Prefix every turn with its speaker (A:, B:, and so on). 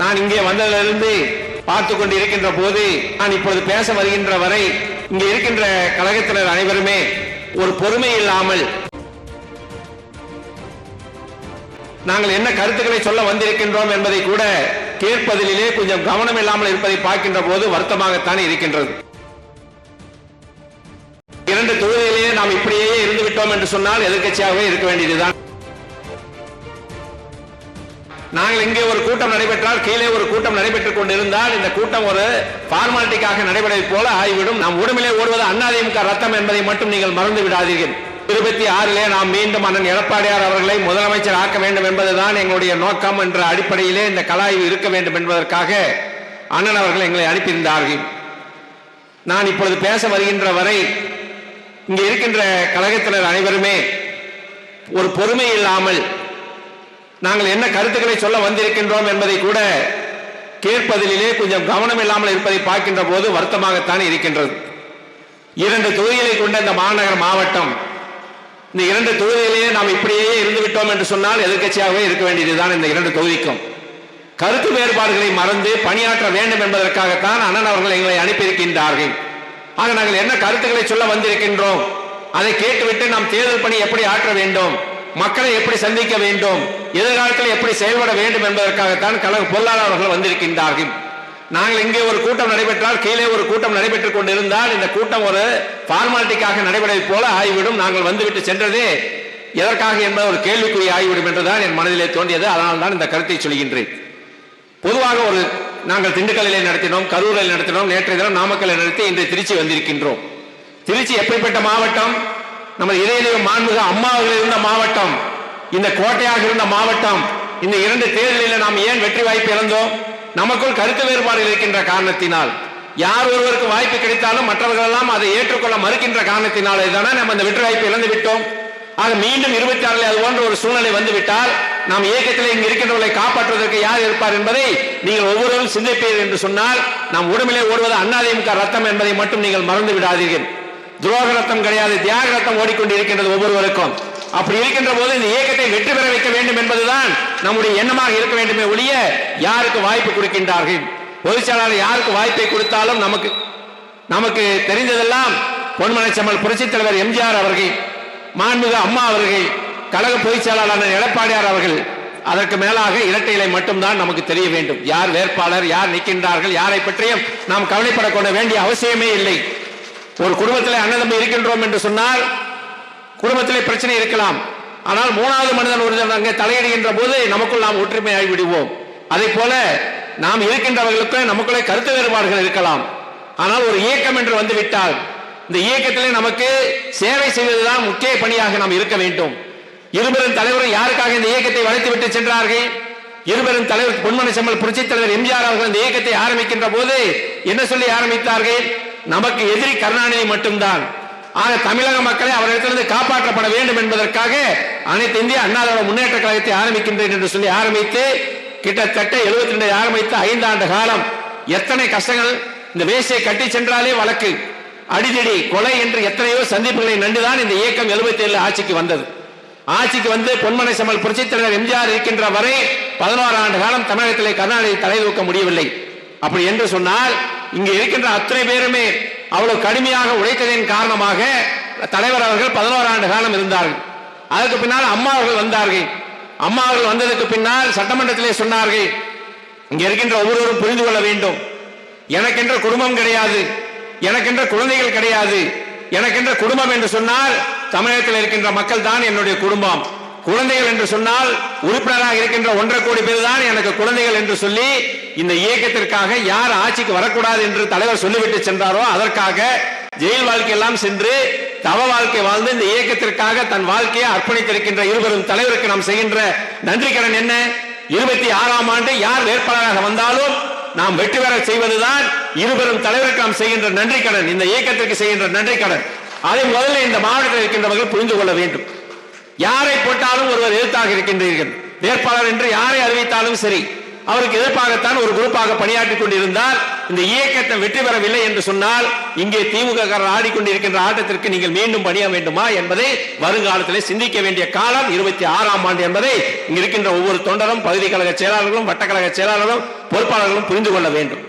A: நான் இங்கே வந்ததிலிருந்து பார்த்து கொண்டு இருக்கின்ற போது நான் இப்பொழுது பேச வருகின்ற வரை இங்கே இருக்கின்ற கழகத்தினர் அனைவருமே ஒரு பொறுமை இல்லாமல் நாங்கள் என்ன கருத்துக்களை சொல்ல வந்திருக்கின்றோம் என்பதை கூட கேட்பதிலே கொஞ்சம் கவனம் இல்லாமல் இருப்பதை பார்க்கின்ற போது வருத்தமாகத்தான் இருக்கின்றது. இரண்டு தொகுதியிலேயே நாம் இப்படியே இருந்து விட்டோம் என்று சொன்னால் எதிர்க்கட்சியாகவே இருக்க வேண்டியதுதான். நாங்கள் இங்கே ஒரு கூட்டம் நடைபெற்றால் கீழே ஒரு கூட்டம் நடைபெற்றுக் கொண்டிருந்தால் இந்த கூட்டம் ஒரு ஃபார்மாலிட்டிக்காக நடைபெறுவது போல ஆகிவிடும். நாம் உடம்பிலே ஓடுவது அதிமுக ரத்தம் என்பதை மட்டும் நீங்கள் மறந்து விடாதீர்கள். இருபத்தி ஆறிலே நாம் மீண்டும் அண்ணன் எடப்பாடியார் அவர்களை முதலமைச்சர் ஆக்க வேண்டும் என்பதுதான் எங்களுடைய நோக்கம் என்ற அடிப்படையிலே இந்த கலாய்வு இருக்க வேண்டும் என்பதற்காக அண்ணன் அவர்கள் எங்களை அனுப்பியிருந்தார்கள். நான் இப்பொழுது பேச வருகின்ற வரை இங்கே இருக்கின்ற கழகத்தினர் அனைவருமே ஒரு பொறுமை இல்லாமல் நாங்கள் என்ன கருத்துக்களை சொல்ல வந்திருக்கின்றோம் என்பதை கூட கேட்பதிலே கொஞ்சம் கவனம் இல்லாமல் இருப்பதை பார்க்கின்ற போது வருத்தமாகத்தான் இருக்கின்றது. இரண்டு தொகுதிகளை கொண்ட இந்த மாநகர மாவட்டம் இந்த இரண்டு தொகுதிகளிலே நாம் இப்படியே இருந்து விட்டோம் என்று சொன்னால் எதிர்க்கட்சியாகவே இருக்க வேண்டியதுதான் இந்த இரண்டு தொகுதிக்கும். கருத்து வேறுபாடுகளை மறந்து பணியாற்ற வேண்டும் என்பதற்காகத்தான் அண்ணன் அவர்கள் எங்களை அனுப்பியிருக்கின்றார்கள். ஆக நாங்கள் என்ன கருத்துக்களை சொல்ல வந்திருக்கின்றோம்? அதை கேட்டுவிட்டு நாம் தேர்தல் பணி எப்படி ஆற்ற வேண்டும்? மக்களை எப்படி சந்திக்க வேண்டும் எதிர்காலத்தில் எப்படி செயல்பட வேண்டும் என்பதற்காகத்தான் கழக பொருளாளர்கள் வந்திருக்கின்றார்கள். நாங்கள் இங்கே ஒரு கூட்டம் நடைபெற்றால் கீழே ஒரு கூட்டம் நடைபெற்றுக் கொண்டிருந்தால் இந்த கூட்டம் ஒரு ஃபார்மாலிட்டிக்காக நடைபெறுவது போல ஆகிவிடும். நாங்கள் வந்துவிட்டு சென்றதே எதற்காக என்பது ஒரு கேள்விக்குறி ஆகிவிடும் என்றுதான் என் மனதிலே தோன்றியது. அதனால் தான் இந்த கருத்தை சொல்கின்றேன் பொதுவாக ஒரு நாங்கள் திண்டுக்கல்லிலே நடத்தினோம் கரூரில் நடத்தினோம் நேற்றைய தினம் நாமக்கல்லை நடத்தி இன்று திருச்சி வந்திருக்கின்றோம். திருச்சி எப்படிப்பட்ட மாவட்டம்? நம்ம இதய மாண்புக அம்மாவர்கள் இருந்த மாவட்டம் இந்த கோட்டையாக இருந்த மாவட்டம் இந்த இரண்டு தேர்தலில் நாம் ஏன் வெற்றி வாய்ப்பு இழந்தோம்? நமக்குள் கருத்து வேறுபாடு இருக்கின்ற காரணத்தினால். யார் ஒருவருக்கு வாய்ப்பு கிடைத்தாலும் மற்றவர்கள் எல்லாம் அதை ஏற்றுக்கொள்ள மறுக்கின்ற காரணத்தினாலே தானே நம்ம இந்த வெற்றி வாய்ப்பு இழந்து விட்டோம். ஆக மீண்டும் இருபத்தி ஆறில் அது போன்ற ஒரு சூழ்நிலை வந்துவிட்டால் நாம் இயக்கத்தில் இங்கு இருக்கின்றவர்களை காப்பாற்றுவதற்கு யார் இருப்பார் என்பதை நீங்கள் ஒவ்வொருவரும் சிந்திப்பீர்கள் என்று சொன்னால் நாம் உடம்பிலே ஓடுவது அண்ணாதிமுக ரத்தம் என்பதை மட்டும் நீங்கள் மறந்து விடாதீர்கள். துரோக ரத்தம் கிடையாது தியாக ரத்தம் ஓடிக்கொண்டு இருக்கின்றது ஒவ்வொருவருக்கும். அப்படி இருக்கின்ற போது இந்த இயக்கத்தை வெற்றி பெற வைக்க வேண்டும் என்பதுதான் நம்முடைய எண்ணமாக இருக்க வேண்டுமே ஒழிய யாருக்கு வாய்ப்பு கொடுக்கின்றார்கள்? பொதுச்செயலாளர் யாருக்கு வாய்ப்பை கொடுத்தாலும் நமக்கு நமக்கு தெரிந்ததெல்லாம் பொன்மனச்சம்மல் புரட்சித் தலைவர் எம்ஜிஆர் அவர்கள் மாண்புமிகு அம்மா அவர்கள் கழக பொதுச் செயலாளர் எடப்பாடியார் அவர்கள் அதற்கு மேலாக இரட்டை இலை மட்டும்தான் நமக்கு தெரிய வேண்டும். யார் வேட்பாளர் யார் நிற்கின்றார்கள் யாரை பற்றியும் நாம் கவலைப்படக்கொள்ள வேண்டிய அவசியமே இல்லை. ஒரு குடும்பத்தில் அண்ணன் தம்பி இருக்கின்றோம் என்று சொன்னால் குடும்பத்திலே பிரச்சனை இருக்கலாம். ஆனால் மூணாவது மனிதன் ஒருத்தர் அங்கே தலையிடுகின்ற போது நமக்குள் நாம் ஒற்றுமை ஆகிவிடுவோம் அதே போல நாம் இருக்கின்றவர்களுக்கும் நமக்குள்ளே கருத்து வேறுபாடுகள் இருக்கலாம். ஆனால் ஒரு இயக்கம் என்று வந்து விட்டால் இந்த இயக்கத்திலே நமக்கு சேவை செய்வதுதான் முக்கிய பணியாக நாம் இருக்க வேண்டும். இருபெரும் தலைவரும் யாருக்காக இந்த இயக்கத்தை வளைத்து விட்டு சென்றார்கள்? இருபெரும் தலைவர் பொன்மனை செம்மல் புரட்சித் தலைவர் எம்ஜிஆர் அவர்கள் இந்த இயக்கத்தை ஆரம்பிக்கின்ற போது என்ன சொல்லி ஆரம்பித்தார்கள்? நமக்கு எதிரி கருணாநிதி மட்டும்தான். ஆக தமிழக மக்களை அவரிடத்திலிருந்து காப்பாற்றப்பட வேண்டும் என்பதற்காக அனைத்து இந்திய அண்ணா முன்னேற்ற கழகத்தை ஆரம்பிக்கின்றேன் என்று சொல்லி ஆரம்பித்து கிட்டத்தட்ட எழுபத்தி ரெண்டு ஆரம்பித்து ஐந்தாண்டு காலம் எத்தனை கஷ்டங்கள் இந்த வேசியை கட்டி சென்றாலே வழக்கு. அடிதடி கொலை என்று எத்தனையோ சந்திப்புகளை நண்டுதான் இந்த இயக்கம் எழுபத்தி ஏழு ஆட்சிக்கு வந்தது. ஆட்சிக்கு வந்து பொன்மனை சமல் புரட்சித் தலைவர் எம்ஜிஆர் இருக்கின்ற வரை பதினோரு ஆண்டு காலம் தமிழகத்திலே கருணாநிதி தலை தூக்க முடியவில்லை. அப்படி என்று சொன்னால் இங்க இருக்கின்ற அத்தனை பேருமே அவ்வளவு கடுமையாக உழைத்ததின் காரணமாக தலைவர் அவர்கள் பதினோரு ஆண்டு காலம் இருந்தார்கள். அதற்கு பின்னால் அம்மா அவர்கள் வந்தார்கள். அம்மா அவர்கள் வந்ததற்கு பின்னால் சட்டமன்றத்திலே சொன்னார்கள் இங்க இருக்கின்ற ஒவ்வொருவரும் புரிந்து கொள்ள வேண்டும். எனக்கென்ற குடும்பம் கிடையாது. எனக்கென்ற குழந்தைகள் கிடையாது. எனக்கென்ற குடும்பம் என்று சொன்னால் தமிழகத்தில் இருக்கின்ற மக்கள் தான் என்னுடைய குடும்பம். குழந்தைகள் என்று சொன்னால் உறுப்பினராக இருக்கின்ற ஒன்றரை கோடி பேர் தான் எனக்கு குழந்தைகள் என்று சொல்லி இந்த இயக்கத்திற்காக யார் ஆட்சிக்கு வரக்கூடாது என்று தலைவர் சொல்லிவிட்டு சென்றாரோ அதற்காக ஜெயில் வாழ்க்கையெல்லாம் சென்று தவ வாழ்க்கை வாழ்ந்து இந்த இயக்கத்திற்காக தன் வாழ்க்கையை அர்ப்பணித்திருக்கின்ற இருவரும் தலைவருக்கு நாம் செய்கின்ற நன்றி கடன் என்ன? இருபத்தி ஆறாம் ஆண்டு யார் வேட்பாளராக வந்தாலும் நாம் வெற்றி பெற செய்வதுதான் இருவரும் தலைவருக்கு நாம் செய்கின்ற நன்றி கடன் இந்த இயக்கத்திற்கு செய்கின்ற நன்றி கடன் அதை முதல்ல இந்த மாவட்டத்தில் இருக்கின்றவர்கள் புரிந்து கொள்ள வேண்டும். யாரை போட்டாலும் ஒருவர் எதிர்த்தாக இருக்கின்றீர்கள். வேட்பாளர் என்று யாரை அறிவித்தாலும் சரி அவருக்கு எதிர்ப்பாகத்தான் ஒரு குரூப்பாக பணியாற்றிக் கொண்டிருந்தால் இந்த இயக்கத்தை வெற்றி பெறவில்லை என்று சொன்னால் இங்கே திமுக காரர் ஆடிக்கொண்டிருக்கின்ற ஆட்டத்திற்கு நீங்கள் மீண்டும் பணிய வேண்டுமா என்பதை வருங்காலத்திலே சிந்திக்க வேண்டிய காலம் இருபத்தி ஆறாம் ஆண்டு என்பதை இங்க இருக்கின்ற ஒவ்வொரு தொண்டரும் பகுதி கழக செயலாளர்களும் வட்டக்கழக செயலாளர்களும் பொறுப்பாளர்களும் புரிந்து கொள்ள வேண்டும்.